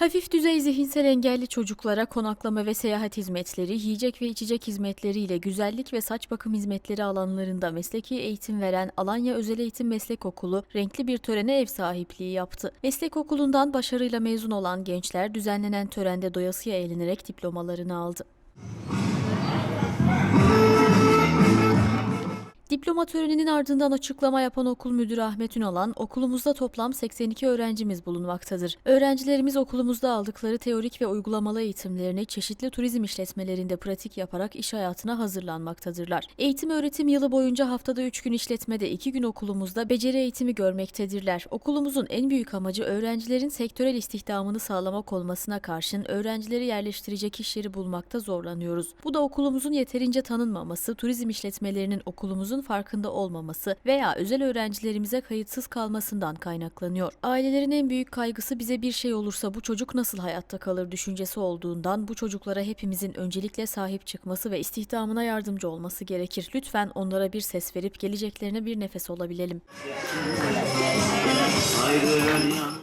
Hafif düzey zihinsel engelli çocuklara konaklama ve seyahat hizmetleri, yiyecek ve içecek hizmetleri ile güzellik ve saç bakım hizmetleri alanlarında mesleki eğitim veren Alanya Özel Eğitim Meslek Okulu renkli bir törene ev sahipliği yaptı. Meslek okulundan başarıyla mezun olan gençler düzenlenen törende doyasıya eğlenerek diplomalarını aldı. Diploma töreninin ardından açıklama yapan okul müdürü Ahmet Ünalan, okulumuzda toplam 82 öğrencimiz bulunmaktadır. Öğrencilerimiz okulumuzda aldıkları teorik ve uygulamalı eğitimlerini çeşitli turizm işletmelerinde pratik yaparak iş hayatına hazırlanmaktadırlar. Eğitim öğretim yılı boyunca haftada 3 gün işletmede 2 gün okulumuzda beceri eğitimi görmektedirler. Okulumuzun en büyük amacı öğrencilerin sektörel istihdamını sağlamak olmasına karşın öğrencileri yerleştirecek iş yeri bulmakta zorlanıyoruz. Bu da okulumuzun yeterince tanınmaması, turizm işletmelerinin okulumuzun farkında olmaması veya özel öğrencilerimize kayıtsız kalmasından kaynaklanıyor. Ailelerin en büyük kaygısı bize bir şey olursa bu çocuk nasıl hayatta kalır düşüncesi olduğundan bu çocuklara hepimizin öncelikle sahip çıkması ve istihdamına yardımcı olması gerekir. Lütfen onlara bir ses verip geleceklerine bir nefes olabilelim. Yan